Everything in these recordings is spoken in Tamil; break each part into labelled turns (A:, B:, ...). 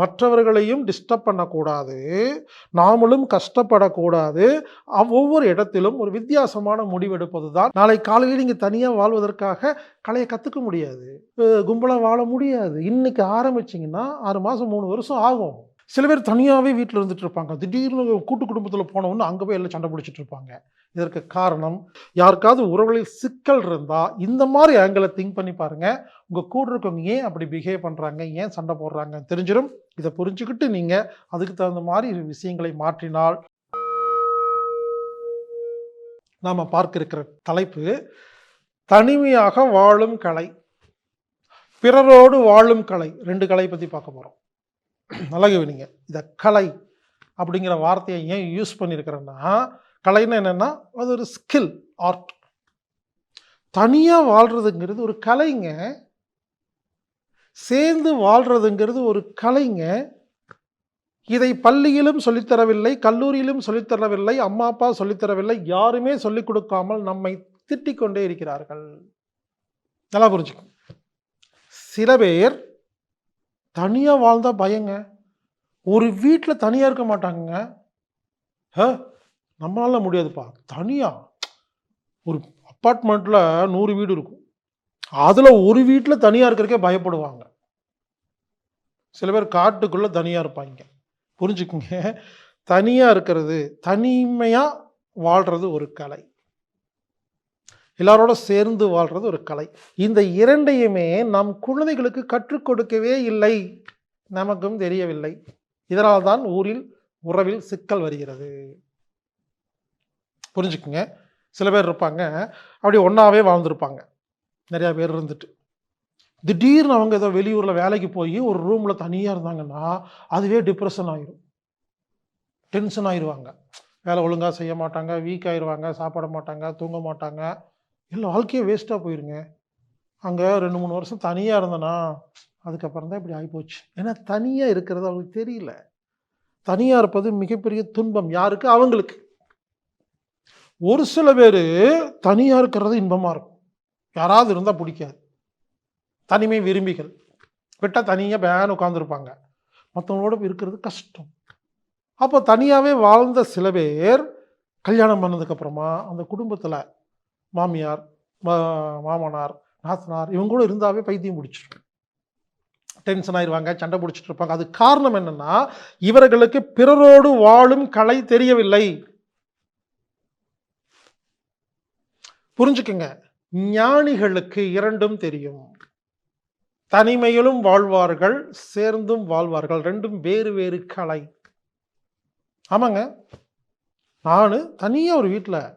A: மற்றவர்களையும் டிஸ்டர்ப் பண்ணக்கூடாது. நாமளும் கஷ்டப்படக்கூடாது. ஒவ்வொரு இடத்திலும் ஒரு வித்தியாசமான முடிவெடுப்பது தான் நாளை காலையில் நீங்கள் தனியாக வாழ்வதற்காக கலையை கற்றுக்க முடியாது. கும்பலாக வாழ முடியாது. இன்னைக்கு ஆரம்பிச்சிங்கன்னா ஆறு மாதம் மூணு வருஷம் ஆகும். சில பேர் தனியாகவே வீட்டில் இருந்துட்டு இருப்பாங்க. திடீர்னு கூட்டு குடும்பத்தில் போனவொன்னு அங்கே போய் எல்லாம் சண்டை பிடிச்சிட்டு இருப்பாங்க. இதற்கு காரணம் யாருக்காவது உறவுகளில் சிக்கல் இருந்தால் இந்த மாதிரி ஆங்கிளை திங்க் பண்ணி பாருங்கள் உங்கள் கூட இருக்கவங்க ஏன் அப்படி பிஹேவ் பண்ணுறாங்க ஏன் சண்டை போடுறாங்க தெரிஞ்சிடும் இதை புரிஞ்சுக்கிட்டு நீங்கள் அதுக்கு தகுந்த மாதிரி விஷயங்களை மாற்றினால் நாம் பார்க்க இருக்கிற தலைப்பு தனிமையாக வாழும் கலை பிறரோடு வாழும் கலை. ரெண்டு கலை பற்றி பார்க்க போகிறோம் நல்லா கவனிங்க இந்த கலை அப்படிங்கிற வார்த்தையை ஏன் யூஸ் பண்ணியிருக்கிறேன்னா கலைன்னா என்னென்னா அது ஒரு ஸ்கில் ஆர்ட் தனியாக வாழ்கிறதுங்கிறது ஒரு கலைங்க. சேர்ந்து வாழ்கிறதுங்கிறது ஒரு கலைங்க. இதை பள்ளியிலும் சொல்லித்தரவில்லை கல்லூரியிலும் சொல்லித்தரவில்லை அம்மா அப்பா சொல்லித்தரவில்லை யாருமே சொல்லிக் கொடுக்காமல் நம்மை திட்டிக்கொண்டே இருக்கிறார்கள். நல்லா புரிஞ்சுக்கும் சில பேர் தனியாக வாழ்ந்தால் பயங்க. ஒரு வீட்டில் தனியாக இருக்க மாட்டாங்க நம்மளால முடியாதுப்பா. தனியாக ஒரு அப்பார்ட்மெண்ட்டில் நூறு வீடு இருக்கும். அதில் ஒரு வீட்டில் தனியாக இருக்கிறக்கே பயப்படுவாங்க. சில பேர் காட்டுக்குள்ளே தனியாக இருப்பாங்க. புரிஞ்சுக்குங்க. தனியாக இருக்கிறது தனிமையாக வாழ்கிறது ஒரு கலை. எல்லாரோட சேர்ந்து வாழ்கிறது ஒரு கலை. இந்த இரண்டையுமே நம் குழந்தைகளுக்கு கற்றுக் கொடுக்கவே இல்லை. நமக்கும் தெரியவில்லை. இதனால் தான் ஊரில் உறவில் சிக்கல் வருகிறது. புரிஞ்சுக்குங்க. சில பேர் இருப்பாங்க அப்படி ஒன்றாவே வாழ்ந்துருப்பாங்க. நிறையா பேர் இருந்துட்டு. திடீர்னு அவங்க ஏதோ வெளியூரில் வேலைக்கு போய் ஒரு ரூமில் தனியாக இருந்தாங்கன்னா அதுவே டிப்ரெஷன் ஆயிரும். டென்ஷன் ஆயிடுவாங்க வேலை ஒழுங்காக செய்ய மாட்டாங்க வீக் ஆயிடுவாங்க சாப்பிட மாட்டாங்க தூங்க மாட்டாங்க. எல்லாம் வாழ்க்கையே வேஸ்ட்டாக போயிருங்க. அங்கே ரெண்டு மூணு வருஷம் தனியாக இருந்தேனா அதுக்கப்புறம் தான் இப்படி ஆகிப்போச்சு ஏன்னா தனியாக இருக்கிறது அவங்களுக்கு தெரியல. தனியாக இருப்பது மிகப்பெரிய துன்பம். யாருக்கு? அவங்களுக்கு. ஒரு சில பேர் தனியாக இருக்கிறது இன்பமாக இருக்கும். யாராவது இருந்தால் பிடிக்காது. தனிமை விரும்பிகள். விட்டால் தனியாக பேன் உட்காந்துருப்பாங்க மற்றவங்களோட இருக்கிறது கஷ்டம். அப்போ தனியாகவே வாழ்ந்த சில பேர் கல்யாணம் பண்ணதுக்கப்புறமா அந்த குடும்பத்தில் மாமியார் மா- மாமனார் நாத்தனார் இவங்க கூட இருந்தாவே பைத்தியம் பிடிச்சிடும். டென்ஷன் ஆயிடுவாங்க சண்டை பிடிச்சிட்டு இருப்பாங்க. அது காரணம் என்னென்னா இவர்களுக்கு பிறரோடு வாழும் கலை தெரியவில்லை. புரிஞ்சுக்குங்க. ஞானிகளுக்கு இரண்டும் தெரியும். தனிமையிலும் வாழ்வார்கள் சேர்ந்தும் வாழ்வார்கள். ரெண்டும் வேறு வேறு கலை. ஆமாங்க. நான் தனியாக ஒரு வீட்டில்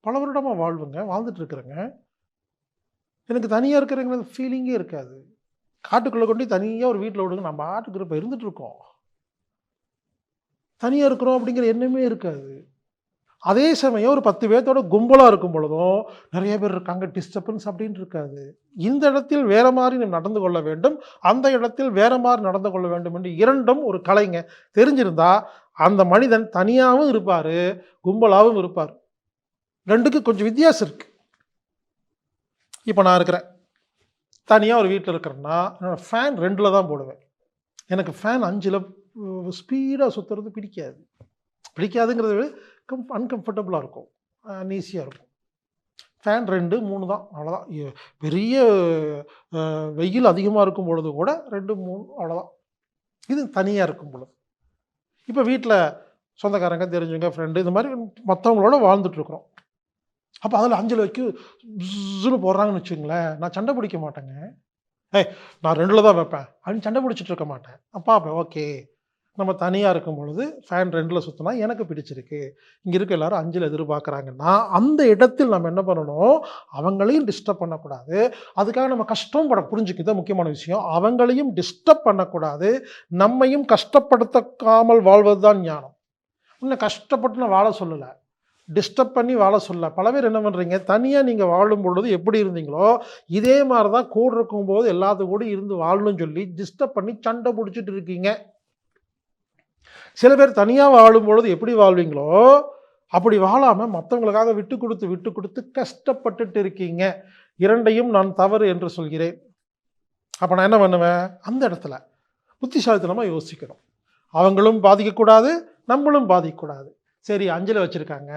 A: பல வருடமாக வாழ்வுங்க வாழ்ந்துட்டு இருக்கிறேங்க. எனக்கு தனியாக இருக்கிறங்கிற ஃபீலிங்கே இருக்காது. காட்டுக்குள்ளே கொண்டு தனியாக ஒரு வீட்டில் விடுங்க நம்ம ஆட்டுக்கு இப்போ இருந்துட்டு இருக்கோம். தனியாக இருக்கிறோம் அப்படிங்கிற எண்ணமே இருக்காது. அதே சமயம் ஒரு பத்து பேர்த்தோட கும்பலாக இருக்கும் பொழுதும் நிறைய பேர் இருக்காங்க டிஸ்டர்பன்ஸ் அப்படின்னு இருக்காது. இந்த இடத்தில் வேற மாதிரி நம்ம நடந்து கொள்ள வேண்டும். அந்த இடத்தில் வேற மாதிரி நடந்து கொள்ள வேண்டும் என்று இரண்டும் ஒரு கலைங்க. தெரிஞ்சிருந்தா அந்த மனிதன் தனியாகவும் இருப்பார் கும்பலாகவும் இருப்பார். ரெண்டுக்கு கொஞ்சம் வித்தியாசம் இருக்கு. இப்போ நான் இருக்கிறேன். தனியாக ஒரு வீட்டில் இருக்கிறேன்னா என்னோடய ஃபேன் ரெண்டில் தான் போடுவேன். எனக்கு ஃபேன் அஞ்சில் ஸ்பீடாக சுற்றுறது பிடிக்காது. பிடிக்காதுங்கிறத விட கம் அன்கம்ஃபர்டபுளாக இருக்கும். அன்ஈஸியாக இருக்கும். ஃபேன் ரெண்டு மூணு தான். அவ்வளோதான் பெரிய வெயில் அதிகமாக இருக்கும் பொழுது கூட ரெண்டு மூணு அவ்வளோதான் இது தனியாக இருக்கும் பொழுது. இப்போ வீட்டில் சொந்தக்காரங்க தெரிஞ்சவங்க ஃப்ரெண்டு இந்த மாதிரி மற்றவங்களோட வாழ்ந்துட்டுருக்குறோம் அப்போ அதில் அஞ்சல் வைக்கு ஜுன்னு போடுறாங்கன்னு வச்சுங்களேன் நான் சண்டை பிடிக்க மாட்டேங்க. ஏய் நான் ரெண்டில் தான் வைப்பேன். அப்படின்னு சண்டை பிடிச்சிட்டு இருக்க மாட்டேன். அப்பா அப்போ ஓகே. நம்ம தனியாக இருக்கும் பொழுது ஃபேன் ரெண்டில் சுற்றினா எனக்கு பிடிச்சிருக்கு. இங்கே இருக்க எல்லாரும் அஞ்சில் எதிர்பார்க்குறாங்கன்னா அந்த இடத்தில் நம்ம என்ன பண்ணணும்? அவங்களையும் டிஸ்டர்ப் பண்ணக்கூடாது. அதுக்காக நம்ம கஷ்டம் பட புரிஞ்சுக்கிறது முக்கியமான விஷயம். அவங்களையும் டிஸ்டர்ப் பண்ணக்கூடாது. நம்மையும் கஷ்டப்படுத்தாமல் வாழ்வது தான் ஞானம். இன்னும் கஷ்டப்பட்டு நான் வாழ சொல்லலை. டிஸ்டர்ப் பண்ணி வாழ சொல்ல பல பேர் என்ன பண்ணுறீங்க தனியாக நீங்கள் வாழும் பொழுது எப்படி இருந்தீங்களோ இதே மாதிரி தான் கூட இருக்கும்போது எல்லாத்து கூட இருந்து வாழணும்னு சொல்லி டிஸ்டர்ப் பண்ணி சண்டை பிடிச்சிட்டு இருக்கீங்க. சில பேர் தனியாக வாழும் பொழுது எப்படி வாழ்வீங்களோ அப்படி வாழாமல் மற்றவங்களுக்காக விட்டு கொடுத்து விட்டு கொடுத்து கஷ்டப்பட்டுட்டு இருக்கீங்க. இரண்டையும் நான் தவறு என்று சொல்கிறேன். அப்போ நான் என்ன பண்ணுவேன்? அந்த இடத்துல புத்திசாலித்தனமாக யோசிக்கணும். அவங்களும் பாதிக்கக்கூடாது நம்மளும் பாதிக்கக்கூடாது. சரி அஞ்சலி வச்சுருக்காங்க.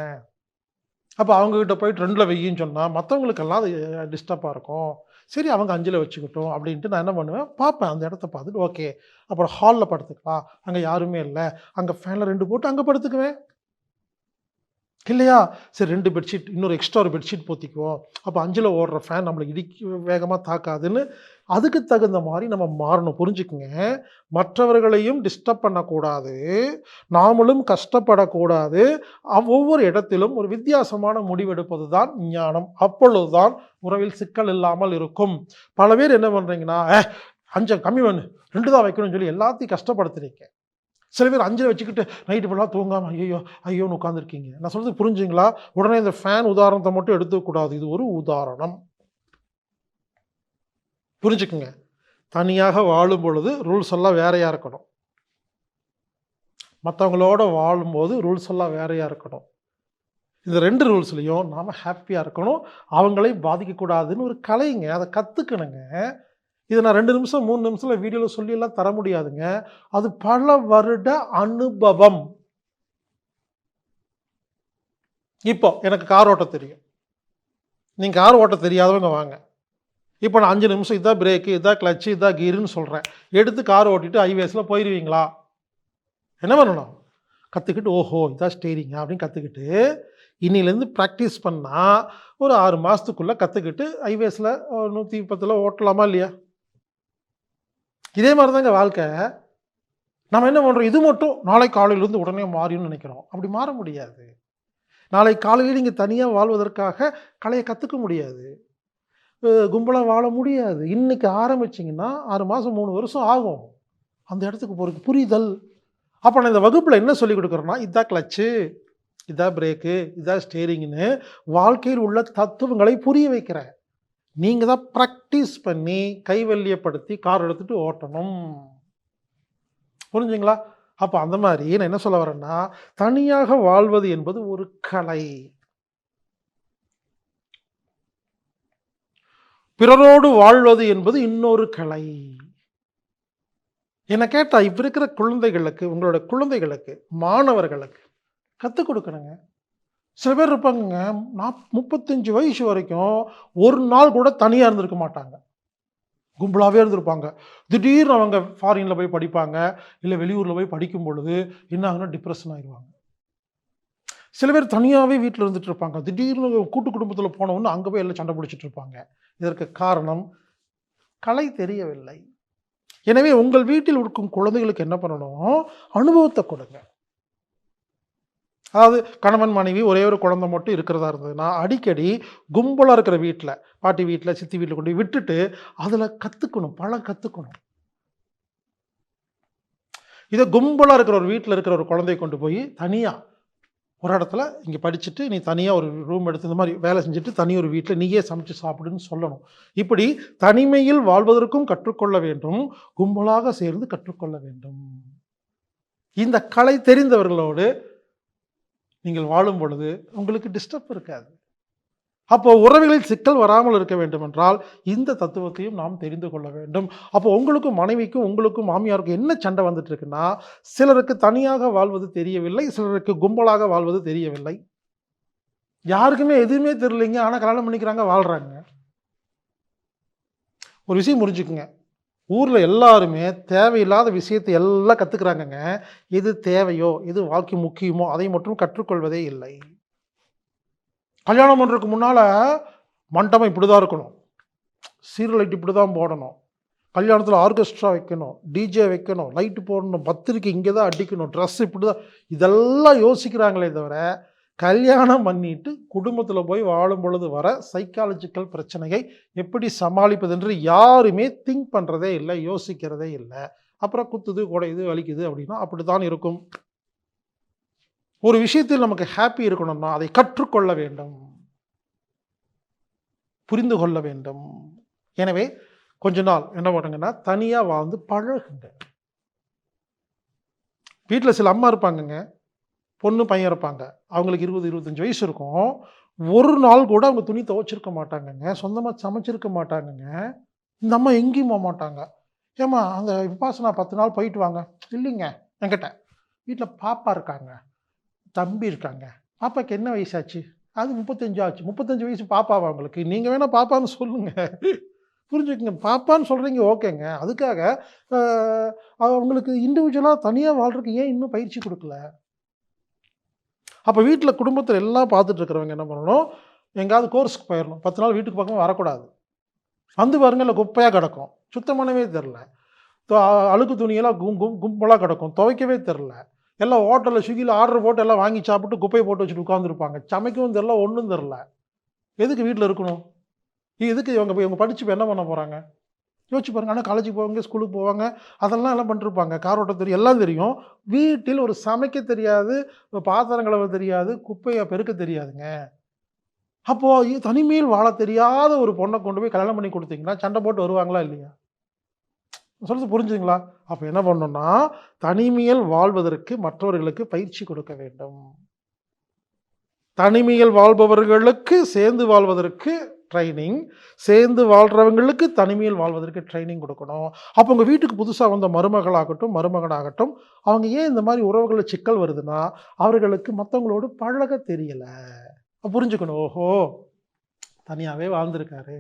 A: அப்போ அவங்கக்கிட்ட போயிட்டு ரெண்டில் வெய்யின்னு சொன்னால் மற்றவங்களுக்கெல்லாம் அது டிஸ்டர்பாக இருக்கும். சரி அவங்க அஞ்சில் வச்சுக்கிட்டோம் அப்படின்ட்டு நான் என்ன பண்ணுவேன்? பார்ப்பேன். அந்த இடத்த பார்த்துட்டு ஓகே. அப்புறம் ஹாலில் படுத்துக்கலாம். அங்கே யாருமே இல்லை. அங்கே ஃபேனில் ரெண்டு போட்டு அங்கே படுத்துக்குவேன். இல்லையா? சரி ரெண்டு பெட்ஷீட் இன்னொரு எக்ஸ்ட்ரா ஒரு பெட்ஷீட் போத்திக்குவோம். அப்போ அஞ்சில் ஓடுற ஃபேன் நம்மளை இடிக்க வேகமாக தாக்காதுன்னு அதுக்கு தகுந்த மாதிரி நம்ம மாறணும். புரிஞ்சுக்குங்க? மற்றவர்களையும் டிஸ்டர்ப் பண்ணக்கூடாது. நாமளும் கஷ்டப்படக்கூடாது. ஒவ்வொரு இடத்திலும் ஒரு வித்தியாசமான முடிவெடுப்பது தான் ஞானம். அப்பொழுதுதான் உறவில் சிக்கல் இல்லாமல் இருக்கும். பல பேர் என்ன பண்ணுறீங்கன்னா அஞ்சு கம்மி பண்ணு. ரெண்டு தான் வைக்கணும்னு சொல்லி எல்லாத்தையும் கஷ்டப்படுத்துறீங்க சில பேர் அஞ்சில் வச்சுக்கிட்டு நைட்டு ஃபுல்லாக தூங்காமல் ஐயோ ஐயோன்னு உட்காந்துருக்கீங்க நான் சொல்கிறது புரிஞ்சுங்களா? உடனே இந்த ஃபேன் உதாரணத்தை மட்டும் எடுத்துக்கூடாது இது ஒரு உதாரணம். புரிஞ்சுக்குங்க. தனியாக வாழும் பொழுது ரூல்ஸ் எல்லாம் வேறையாக இருக்கணும். மற்றவங்களோட வாழும்போது ரூல்ஸ் எல்லாம் வேறையாக இருக்கணும். இந்த ரெண்டு ரூல்ஸ்லையும் நாம் ஹாப்பியாக இருக்கணும். அவங்களையும் பாதிக்கக்கூடாதுன்னு ஒரு கலைங்க. அதை கற்றுக்கணுங்க இதை நான் ரெண்டு நிமிஷம் மூணு நிமிஷத்தில் வீடியோவில் சொல்லியெல்லாம் தர முடியாதுங்க. அது பல வருட அனுபவம். இப்போ எனக்கு கார் ஓட்ட தெரியும். நீங்கள் கார் ஓட்ட தெரியாதவங்க வாங்க. இப்போ நான் அஞ்சு நிமிஷம் இதான் பிரேக்கு இதான் கிளச்சு இதான் கீருன்னு சொல்கிறேன் எடுத்து கார் ஓட்டிட்டு ஹைவேஸில் போயிடுவீங்களா என்ன பண்ணணும்? கற்றுக்கிட்டு ஓஹோ இதான் ஸ்டேரிங்க அப்படின்னு கற்றுக்கிட்டு இன்னிலேருந்து ப்ராக்டிஸ் பண்ணால் ஒரு ஆறு மாதத்துக்குள்ளே கற்றுக்கிட்டு ஹைவேஸில் நூற்றி பத்தில் ஓட்டலாமா இல்லையா? இதே மாதிரி தாங்க வாழ்க்கை. நம்ம என்ன பண்ணுறோம் இது மட்டும் நாளை காலையிலேருந்து உடனே மாறியும்னு நினைக்கிறோம். அப்படி மாற முடியாது. நாளை காலையில் நீங்கள் தனியாக வாழ்வதற்காக கலையை கற்றுக்க முடியாது. கும்பலாக வாழ முடியாது. இன்றைக்கி ஆரம்பிச்சிங்கன்னா ஆறு மாதம் மூணு வருஷம் ஆகும். அந்த இடத்துக்கு போகிறதுக்கு புரிதல். அப்போ நான் இந்த வகுப்பில் என்ன சொல்லி கொடுக்குறேன்னா இதான் கிளச்சு இதான் பிரேக்கு இதான் ஸ்டேரிங்னு வாழ்க்கையில் உள்ள தத்துவங்களை புரிய வைக்கிறேன். நீங்கள் தான் ப்ராக்டிஸ் பண்ணி கைவல்யப்படுத்தி கார் எடுத்துகிட்டு ஓட்டணும். புரிஞ்சுங்களா? அப்போ அந்த மாதிரி நான் என்ன சொல்ல வரேன்னா தனியாக வாழ்வது என்பது ஒரு கலை. பிறரோடு வாழ்வது என்பது இன்னொரு கலை. என்னை கேட்டால் இப்போ இருக்கிற குழந்தைகளுக்கு உங்களோட குழந்தைகளுக்கு மாணவர்களுக்கு கற்றுக் கொடுக்கணுங்க. சில பேர் இருப்பாங்கங்க நாப் முப்பத்தஞ்சு வயசு வரைக்கும் ஒரு நாள் கூட தனியாக இருந்திருக்க மாட்டாங்க. கும்பலாகவே இருந்திருப்பாங்க. திடீர்னு அவங்க ஃபாரினில் போய் படிப்பாங்க இல்லை வெளியூரில் போய் படிக்கும் பொழுது என்ன ஆகுனா டிப்ரெஷன் ஆயிடுவாங்க சில பேர் தனியாகவே வீட்டில் இருந்துட்டு இருப்பாங்க. திடீர்னு கூட்டு குடும்பத்தில் போனவொன்னு அங்கே போய் எல்லாம் சண்டை பிடிச்சிட்டு இருப்பாங்க. இதற்கு காரணம் கலை தெரியவில்லை. எனவே உங்கள் வீட்டில் இருக்கும் குழந்தைகளுக்கு என்ன பண்ணணும்? அனுபவத்தை கொடுங்க. அதாவது கணவன் மனைவி ஒரே ஒரு குழந்தை மட்டும் இருக்கிறதா இருந்ததுன்னா அடிக்கடி கும்பலாக இருக்கிற வீட்டில் பாட்டி வீட்டில் சித்தி வீட்டில் கொண்டு போய் விட்டுட்டு அதில் கற்றுக்கணும் பல கற்றுக்கணும் இதை கும்பலாக இருக்கிற ஒரு வீட்டில் இருக்கிற ஒரு குழந்தைய கொண்டு போய் தனியாக ஒரு இடத்துல இங்கே படிச்சுட்டு நீ தனியாக ஒரு ரூம் எடுத்து இந்த மாதிரி வேலை செஞ்சுட்டு தனி ஒரு வீட்டில் நீயே சமைச்சு சாப்பிடுன்னு சொல்லணும். இப்படி தனிமையில் வாழ்வதற்கும் கற்றுக்கொள்ள வேண்டும் கும்பலாக சேர்ந்து கற்றுக்கொள்ள வேண்டும். இந்த கலை தெரிந்தவர்களோடு நீங்கள் வாழும் பொழுது உங்களுக்கு டிஸ்டர்ப் இருக்காது. அப்போ உறவுகளில் சிக்கல் வராமல் இருக்க வேண்டும் என்றால் இந்த தத்துவத்தையும் நாம் தெரிந்து கொள்ள வேண்டும். அப்போ உங்களுக்கும் மனைவிக்கும் உங்களுக்கும் மாமியாருக்கும் என்ன சண்டை வந்துட்டு இருக்குன்னா சிலருக்கு தனியாக வாழ்வது தெரியவில்லை சிலருக்கு கும்பலாக வாழ்வது தெரியவில்லை. யாருக்குமே எதுவுமே தெரியலைங்க ஆனால் கல்யாணம் பண்ணிக்கிறாங்க வாழ்கிறாங்க ஒரு விஷயம் புரிஞ்சுக்குங்க. ஊரில் எல்லாருமே தேவையில்லாத விஷயத்தை எல்லாம் கற்றுக்குறாங்கங்க எது தேவையோ எது வாழ்க்கை முக்கியமோ அதை மட்டும் கற்றுக்கொள்வதே இல்லை. கல்யாணம் பண்ணுறதுக்கு முன்னால் மண்டபம் இப்படி தான் இருக்கணும். சீரியல் லைட் இப்படி தான் போடணும். கல்யாணத்தில் ஆர்கெஸ்ட்ரா வைக்கணும் டிஜே வைக்கணும் லைட்டு போடணும் பத்திரிக்கை இங்கே தான் அடிக்கணும் ட்ரெஸ் இப்படி தான் இதெல்லாம் யோசிக்கிறாங்களே தவிர கல்யாணம் பண்ணிட்டு குடும்பத்தில் போய் வாழும் பொழுது வர சைக்காலஜிக்கல் பிரச்சனையை எப்படி சமாளிப்பது என்று யாருமே திங்க் பண்ணுறதே இல்லை யோசிக்கிறதே இல்லை. அப்புறம் குத்துது குடையுது வலிக்குது அப்படின்னா அப்படி தான் இருக்கும். ஒரு விஷயத்தில் நமக்கு ஹாப்பி இருக்கணும்னா அதை கற்றுக்கொள்ள வேண்டும். புரிந்து கொள்ள வேண்டும். எனவே கொஞ்ச நாள் என்ன பண்ணுங்கன்னா தனியாக வாழ்ந்து பழகுங்க. வீட்டில் சில அம்மா இருப்பாங்கங்க. பொண்ணு பையன் இருப்பாங்க. அவங்களுக்கு இருபது இருபத்தஞ்சி வயசு இருக்கும். ஒரு நாள் கூட அவங்க துணி துவைச்சிருக்க மாட்டாங்கங்க. சொந்தமாக சமைச்சிருக்க மாட்டாங்கங்க. இந்த அம்மா எங்கேயும் போக மாட்டாங்க. ஏம்மா அந்த விபாசனா பத்து நாள் போயிட்டு வாங்க. இல்லைங்க என்கிட்ட. வீட்டில் பாப்பா இருக்காங்க. தம்பி இருக்காங்க. பாப்பாக்கு என்ன வயசாச்சு? அது முப்பத்தஞ்சு ஆச்சு. முப்பத்தஞ்சு வயசு பாப்பாவா உங்களுக்கு? நீங்கள் வேணால் பாப்பான்னு சொல்லுங்கள் புரிஞ்சுக்கங்க. பாப்பான்னு சொல்கிறீங்க ஓகேங்க. அதுக்காக அவங்களுக்கு இண்டிவிஜுவலாக தனியாக வாழ்றதுக்கு ஏன் இன்னும் பயிற்சி கொடுக்கல? அப்போ வீட்டில் குடும்பத்தில் எல்லாம் பார்த்துட்டு இருக்கிறவங்க என்ன பண்ணணும்? எங்கேயாவது கோர்ஸுக்கு போயிடணும் பத்து நாள் வீட்டுக்கு பக்கம் வரக்கூடாது. வந்து பாருங்க இல்லை குப்பையாக கிடக்கும். சுத்தமானவே தெரில. அழுக்கு துணியெல்லாம் கும் கும் கும்பலாக கிடக்கும். துவைக்கவே தெரில. எல்லாம் ஹோட்டலில் ஸ்விக்கியில் ஆர்டர் போட்டு எல்லாம் வாங்கி சாப்பிட்டு குப்பையை போட்டு வச்சுட்டு உட்காந்துருப்பாங்க சமைக்கவும் தெரில ஒன்றும் தெரில. எதுக்கு வீட்டில் இருக்கணும்? எதுக்கு இவங்க இவங்க படித்து இப்போ என்ன பண்ண போகிறாங்க யோசிச்சு பாருங்கள் ஆனால் காலேஜுக்கு போவாங்க ஸ்கூலுக்கு போவாங்க. அதெல்லாம் எல்லாம் பண்ணிருப்பாங்க. கார் ஓட்ட தெரியும் எல்லாம் தெரியும். வீட்டில் ஒரு சமைக்க தெரியாது பாத்திரம் கழுவ தெரியாது குப்பையை பெருக்க தெரியாதுங்க. அப்போது தனிமையில் வாழ தெரியாத ஒரு பொண்ணை கொண்டு போய் கல்யாணம் பண்ணி கொடுத்தீங்கன்னா சண்டை போட்டு வருவாங்களா இல்லையா? சொல்கிறது புரிஞ்சுங்களா அப்போ என்ன பண்ணணும்னா தனிமையில் வாழ்வதற்கு மற்றவர்களுக்கு பயிற்சி கொடுக்க வேண்டும். தனிமையில் வாழ்பவர்களுக்கு சேர்ந்து வாழ்வதற்கு ட்ரைனிங் சேர்ந்து வாழ்கிறவங்களுக்கு தனிமையில் வாழ்வதற்கு ட்ரைனிங் கொடுக்கணும். அப்போ உங்கள் வீட்டுக்கு புதுசாக வந்த மருமகளாகட்டும் மருமகனாகட்டும் அவங்க ஏன் இந்த மாதிரி உறவுகளில் சிக்கல் வருதுன்னா அவர்களுக்கு மற்றவங்களோடு பழக தெரியலை. புரிஞ்சுக்கணும். ஓஹோ தனியாகவே வாழ்ந்துருக்காரு.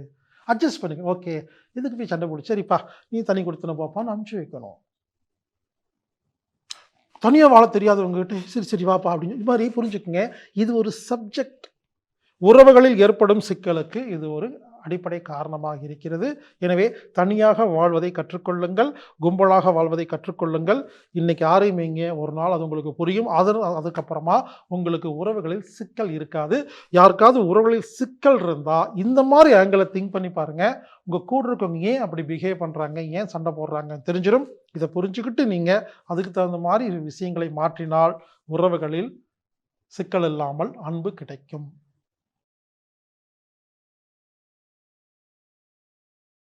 A: அட்ஜஸ்ட் பண்ணிக்கணும். ஓகே இதுக்கு போய் சண்டை போடு. சரிப்பா நீ தனி கொடுத்துன போப்பான்னு அனுப்பிச்சு வைக்கணும். தனியாக வாழ தெரியாதவங்ககிட்ட சரி சரி வாப்பா அப்படின்னு இது மாதிரி புரிஞ்சுக்கோங்க. இது ஒரு சப்ஜெக்ட் உறவுகளில் ஏற்படும் சிக்கலுக்கு இது ஒரு அடிப்படை காரணமாக இருக்கிறது. எனவே தனியாக வாழ்வதை கற்றுக்கொள்ளுங்கள் கும்பலாக வாழ்வதை கற்றுக்கொள்ளுங்கள். இன்னைக்கு ஆரம்பிங்க ஒரு நாள் அது உங்களுக்கு புரியும். அது அதுக்கப்புறமா உங்களுக்கு உறவுகளில் சிக்கல் இருக்காது. யாருக்காவது உறவுகளில் சிக்கல் இருந்தால் இந்த மாதிரி ஆங்கிளை திங்க் பண்ணி பாருங்கள் உங்கள் கூட இருக்கவங்க ஏன் அப்படி பிஹேவ் பண்ணுறாங்க ஏன் சண்டை போடுறாங்கன்னு தெரிஞ்சிடும் இதை புரிஞ்சுக்கிட்டு நீங்கள் அதுக்கு தகுந்த மாதிரி விஷயங்களை மாற்றினால் உறவுகளில் சிக்கல் இல்லாமல் அன்பு கிடைக்கும்.